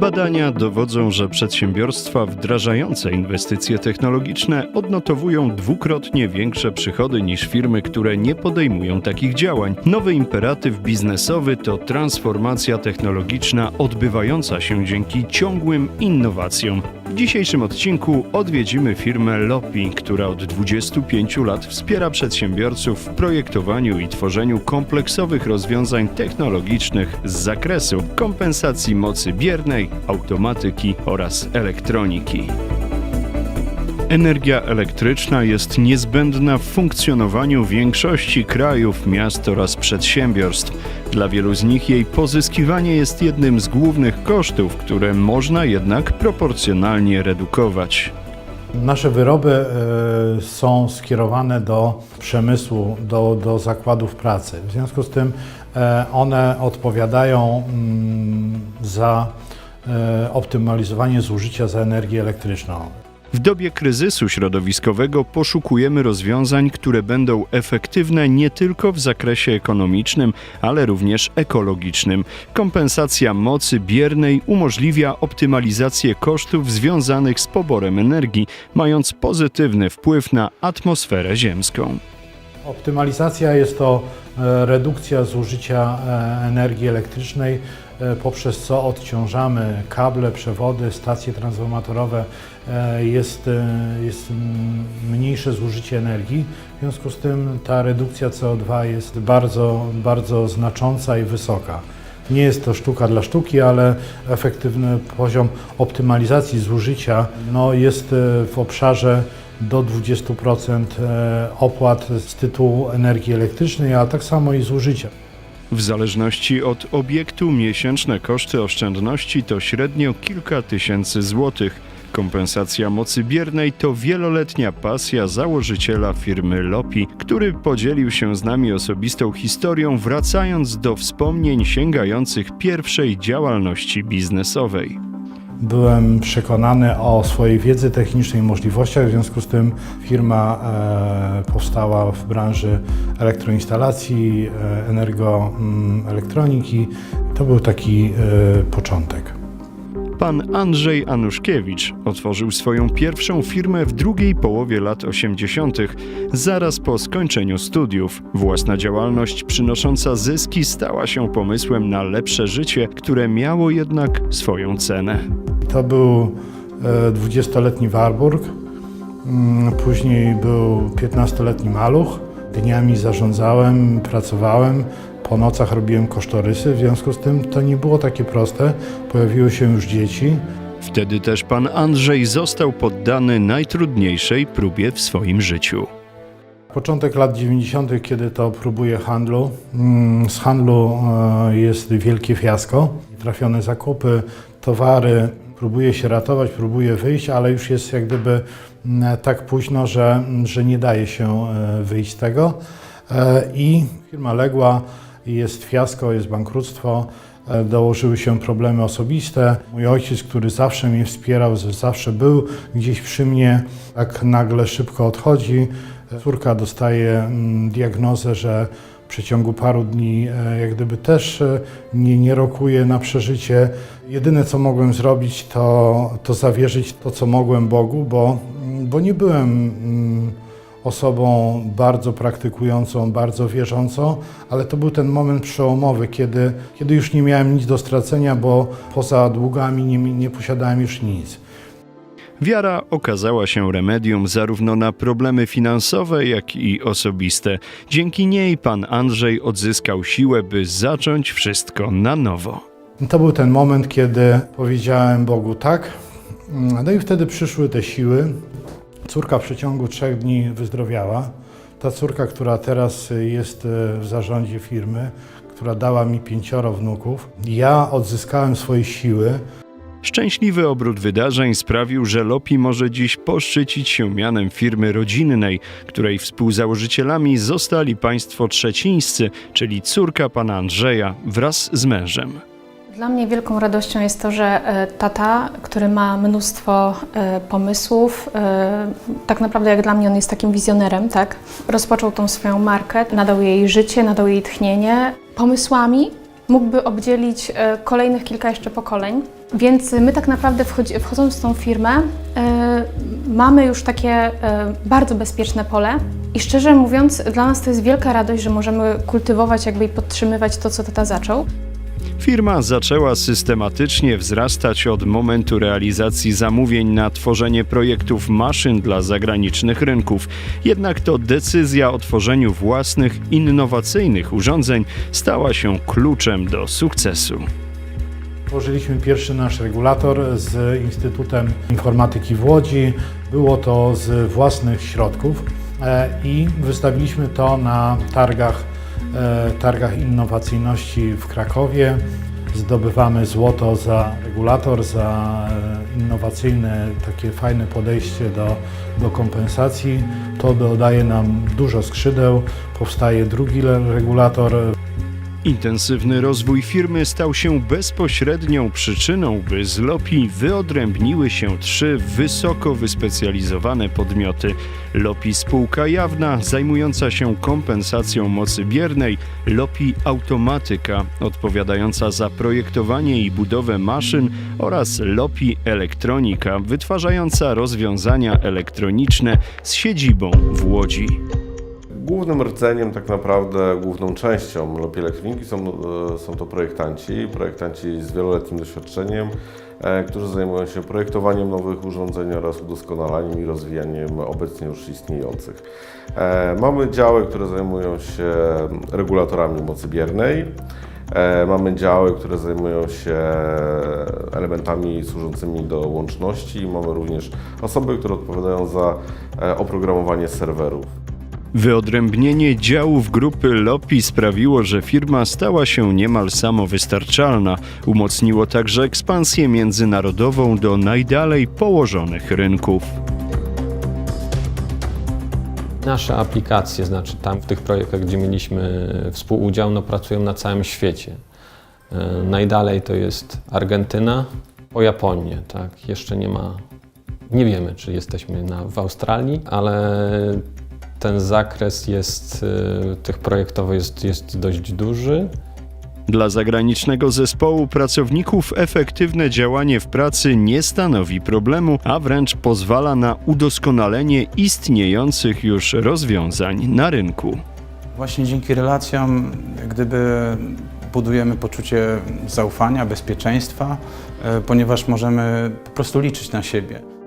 Badania dowodzą, że przedsiębiorstwa wdrażające inwestycje technologiczne odnotowują dwukrotnie większe przychody niż firmy, które nie podejmują takich działań. Nowy imperatyw biznesowy to transformacja technologiczna odbywająca się dzięki ciągłym innowacjom. W dzisiejszym odcinku odwiedzimy firmę Lopi, która od 25 lat wspiera przedsiębiorców w projektowaniu i tworzeniu kompleksowych rozwiązań technologicznych z zakresu kompensacji mocy biernej, automatyki oraz elektroniki. Energia elektryczna jest niezbędna w funkcjonowaniu większości krajów, miast oraz przedsiębiorstw. Dla wielu z nich jej pozyskiwanie jest jednym z głównych kosztów, które można jednak proporcjonalnie redukować. Nasze wyroby e, są skierowane do przemysłu, do, do zakładów pracy. W związku z tym e, one odpowiadają mm, za e, optymalizowanie zużycia za energię elektryczną. W dobie kryzysu środowiskowego poszukujemy rozwiązań, które będą efektywne nie tylko w zakresie ekonomicznym, ale również ekologicznym. Kompensacja mocy biernej umożliwia optymalizację kosztów związanych z poborem energii, mając pozytywny wpływ na atmosferę ziemską. Optymalizacja jest to e, redukcja zużycia e, energii elektrycznej, e, poprzez co odciążamy kable, przewody, stacje transformatorowe. Jest, jest mniejsze zużycie energii, w związku z tym ta redukcja CO2 jest bardzo, bardzo znacząca i wysoka. Nie jest to sztuka dla sztuki, ale efektywny poziom optymalizacji zużycia no, jest w obszarze do 20% e, opłat z tytułu energii elektrycznej, a tak samo i zużycia. W zależności od obiektu miesięczne koszty oszczędności to średnio kilka tysięcy złotych. Kompensacja mocy biernej to wieloletnia pasja założyciela firmy Lopi, który podzielił się z nami osobistą historią, wracając do wspomnień sięgających pierwszej działalności biznesowej. Byłem przekonany o swojej wiedzy technicznej i możliwościach, w związku z tym firma e, powstała w branży elektroinstalacji, e, energoelektroniki. To był taki e, początek. Pan Andrzej Anuszkiewicz otworzył swoją pierwszą firmę w drugiej połowie lat 80., zaraz po skończeniu studiów. Własna działalność przynosząca zyski stała się pomysłem na lepsze życie, które miało jednak swoją cenę. To był e, 20-letni Warburg, mm, później był 15-letni Maluch. Dniami zarządzałem, pracowałem, po nocach robiłem kosztorysy, w związku z tym to nie było takie proste. Pojawiły się już dzieci. Wtedy też pan Andrzej został poddany najtrudniejszej próbie w swoim życiu. Początek lat 90., kiedy to próbuję handlu. Mm, Z handlu e, jest wielkie fiasko. Trafione zakupy, towary. Próbuję się ratować, próbuję wyjść, ale już jest jak gdyby mm, tak późno, że, że nie daje się e, wyjść z tego. E, I firma legła, jest fiasko, jest bankructwo. E, Dołożyły się problemy osobiste. Mój ojciec, który zawsze mnie wspierał, zawsze był gdzieś przy mnie, tak nagle szybko odchodzi. Córka dostaje mm, diagnozę, że w przeciągu paru dni e, jak gdyby też e, nie, nie rokuje na przeżycie. Jedyne co mogłem zrobić to, to zawierzyć to co mogłem Bogu, bo, bo nie byłem mm, osobą bardzo praktykującą, bardzo wierzącą, ale to był ten moment przełomowy, kiedy, kiedy już nie miałem nic do stracenia, bo poza długami nie, nie posiadałem już nic. Wiara okazała się remedium zarówno na problemy finansowe, jak i osobiste. Dzięki niej pan Andrzej odzyskał siłę, by zacząć wszystko na nowo. To był ten moment, kiedy powiedziałem Bogu tak. No i wtedy przyszły te siły. Córka w przeciągu trzech dni wyzdrowiała. Ta córka, która teraz jest w zarządzie firmy, która dała mi pięcioro wnuków. Ja odzyskałem swoje siły. Szczęśliwy obrót wydarzeń sprawił, że Lopi może dziś poszczycić się mianem firmy rodzinnej, której współzałożycielami zostali państwo trzecińscy, czyli córka pana Andrzeja wraz z mężem. Dla mnie wielką radością jest to, że e, tata, który ma mnóstwo e, pomysłów, e, tak naprawdę jak dla mnie on jest takim wizjonerem, tak? Rozpoczął tą swoją markę, nadał jej życie, nadał jej tchnienie pomysłami, mógłby obdzielić kolejnych kilka jeszcze pokoleń. Więc my tak naprawdę wchodząc w tą firmę, mamy już takie bardzo bezpieczne pole. I szczerze mówiąc, dla nas to jest wielka radość, że możemy kultywować jakby i podtrzymywać to, co tata zaczął. Firma zaczęła systematycznie wzrastać od momentu realizacji zamówień na tworzenie projektów maszyn dla zagranicznych rynków. Jednak to decyzja o tworzeniu własnych, innowacyjnych urządzeń stała się kluczem do sukcesu. Tworzyliśmy pierwszy nasz regulator z Instytutem Informatyki w Łodzi. Było to z własnych środków e, i wystawiliśmy to na targach, targach innowacyjności w Krakowie. Zdobywamy złoto za regulator, za e, innowacyjne, takie fajne podejście do, do kompensacji. To dodaje nam dużo skrzydeł. Powstaje drugi regulator Intensywny rozwój firmy stał się bezpośrednią przyczyną, by z LOPI wyodrębniły się trzy wysoko wyspecjalizowane podmioty. LOPI Spółka Jawna zajmująca się kompensacją mocy biernej, LOPI Automatyka odpowiadająca za projektowanie i budowę maszyn oraz LOPI Elektronika wytwarzająca rozwiązania elektroniczne z siedzibą w Łodzi. Głównym rdzeniem, tak naprawdę główną częścią Lopi Elektroniki są, e, są to projektanci, projektanci z wieloletnim doświadczeniem, e, którzy zajmują się projektowaniem nowych urządzeń oraz udoskonalaniem i rozwijaniem obecnie już istniejących. E, Mamy działy, które zajmują się regulatorami mocy biernej, Mamy działy, które zajmują się elementami służącymi do łączności. Mamy również osoby, które odpowiadają za oprogramowanie serwerów. Wyodrębnienie działów grupy LOPI sprawiło, że firma stała się niemal samowystarczalna. Umocniło także ekspansję międzynarodową do najdalej położonych rynków. Nasze aplikacje, znaczy tam w tych projektach, gdzie mieliśmy współudział, no, pracują na całym świecie. E, Najdalej to jest Argentyna, po Japonię, tak. Jeszcze nie ma, nie wiemy, czy jesteśmy na, w Australii, ale ten zakres jest, e, tych projektowych jest, jest dość duży. Dla zagranicznego zespołu pracowników efektywne działanie w pracy nie stanowi problemu, a wręcz pozwala na udoskonalenie istniejących już rozwiązań na rynku. Właśnie dzięki relacjom, gdyby budujemy poczucie zaufania, bezpieczeństwa, e, ponieważ możemy po prostu liczyć na siebie.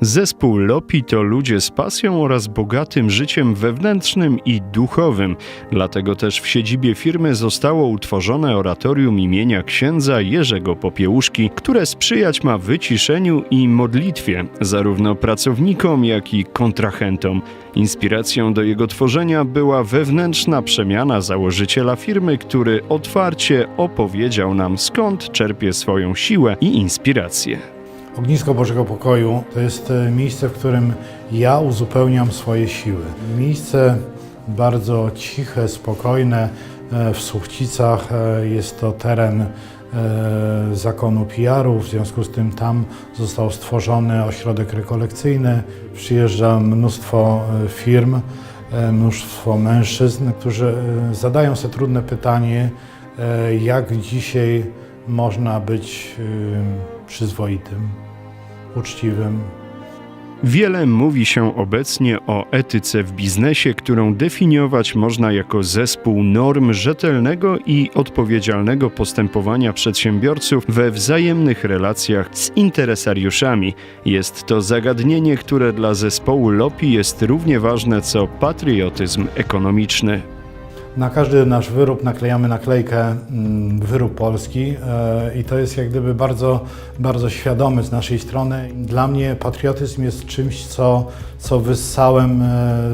Zespół LOPI to ludzie z pasją oraz bogatym życiem wewnętrznym i duchowym. Dlatego też w siedzibie firmy zostało utworzone oratorium imienia księdza Jerzego Popiełuszki, które sprzyjać ma wyciszeniu i modlitwie, zarówno pracownikom, jak i kontrahentom. Inspiracją do jego tworzenia była wewnętrzna przemiana założyciela firmy, który otwarcie opowiedział nam skąd czerpie swoją siłę i inspirację. Ognisko Bożego Pokoju to jest e, miejsce, w którym ja uzupełniam swoje siły. Miejsce bardzo ciche, spokojne. e, W Suchcicach e, jest to teren zakonu PR-u, w związku z tym tam został stworzony ośrodek rekolekcyjny. Przyjeżdża mnóstwo firm, mnóstwo mężczyzn, którzy zadają sobie trudne pytanie, jak dzisiaj można być przyzwoitym, uczciwym. Wiele mówi się obecnie o etyce w biznesie, którą definiować można jako zespół norm rzetelnego i odpowiedzialnego postępowania przedsiębiorców we wzajemnych relacjach z interesariuszami. Jest to zagadnienie, które dla zespołu LOPI jest równie ważne co patriotyzm ekonomiczny. Na każdy nasz wyrób naklejamy naklejkę mm, wyrób polski e, i to jest jak gdyby bardzo, bardzo świadomy z naszej strony. Dla mnie patriotyzm jest czymś, co, co wyssałem e,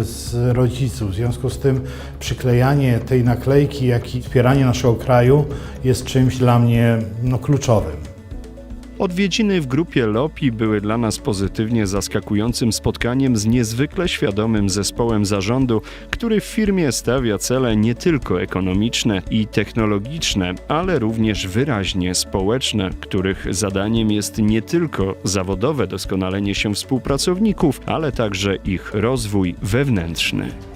z rodziców. W związku z tym przyklejanie tej naklejki, jak i wspieranie naszego kraju jest czymś dla mnie no, kluczowym. Odwiedziny w grupie LOPI były dla nas pozytywnie zaskakującym spotkaniem z niezwykle świadomym zespołem zarządu, który w firmie stawia cele nie tylko ekonomiczne i technologiczne, ale również wyraźnie społeczne, których zadaniem jest nie tylko zawodowe doskonalenie się współpracowników, ale także ich rozwój wewnętrzny.